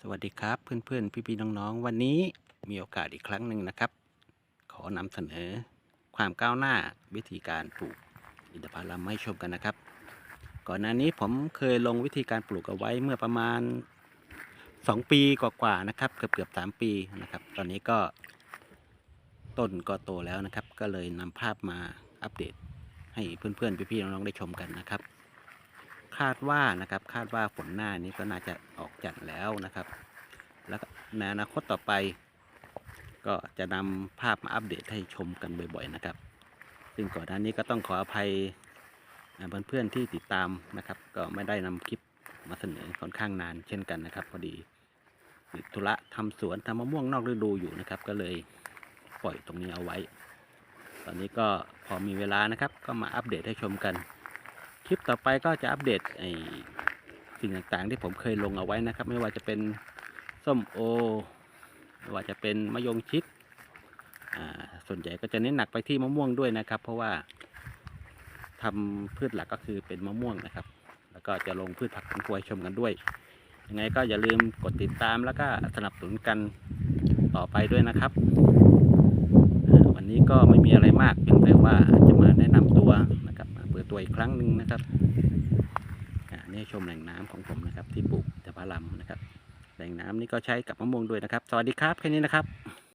สวัสดีครับเพื่อนๆ พี่ๆน้องๆ วันนี้มีโอกาสอีกครั้งหนึ่งนะครับ ขอนำเสนอความก้าวหน้าวิธีการปลูกอินทผลัมให้ชมกันนะครับ ก่อนหน้านี้ผมเคยลงวิธีการปลูกเอาไว้เมื่อประมาณ 2 ปีกว่าๆนะครับ เกือบเกือบๆ3ปีนะครับ ตอนนี้ก็ต้นก็โตแล้วนะครับ ก็เลยนำภาพมาอัปเดตให้เพื่อนๆ พี่ๆน้องๆ ได้ชมกันนะครับ คาดว่านะครับคาดว่าฝนหน้านี้ก็น่าจะออกจัดแล้วนะครับ แล้วในอนาคตต่อไป ก็จะนำภาพมาอัปเดตให้ชมกันบ่อยๆนะครับ ซึ่งก่อนหน้านี้ก็ต้องขออภัยเพื่อนๆที่ติดตามนะครับ ก็ไม่ได้นำคลิปมาเสนอค่อนข้างนานเช่นกันนะครับพอดีติดธุระทำสวนทำมะม่วงนอกฤดูอยู่นะครับ ก็เลยปล่อยตรงนี้เอาไว้ ตอนนี้ก็พอมีเวลานะครับ ก็มาอัปเดตให้ชมกัน ลิปต่อไปก็จะอัปเดตไอสิ่งต่างๆ ที่ผมเคยลงเอาไว้นะครับ ไม่ว่าจะเป็นส้มโอไม่ว่าจะเป็นมะยงชิดอ่าส่วนใหญ่ก็จะเน้นหนักไปที่มะม่วงด้วยนะครับ เพราะว่าทำพืชหลักก็คือเป็นมะม่วงนะครับ แล้วก็จะลงพืชผักสวนครัวชมกันด้วยยังไงก็อย่าลืมกดติดตามแล้วก็สนับสนุนกันต่อไปด้วยนะครับ วันนี้ก็ไม่มีอะไรมากเพียงแต่ว่า ตัวอีกครั้งหนึ่งนะครับอ่านี่ชมแหล่งน้ำของผมนะครับ ที่ปลูกแต่พาลำนะครับ แหล่งน้ำนี่ก็ใช้กับมะม่วงด้วยนะครับ สวัสดีครับแค่นี้นะครับ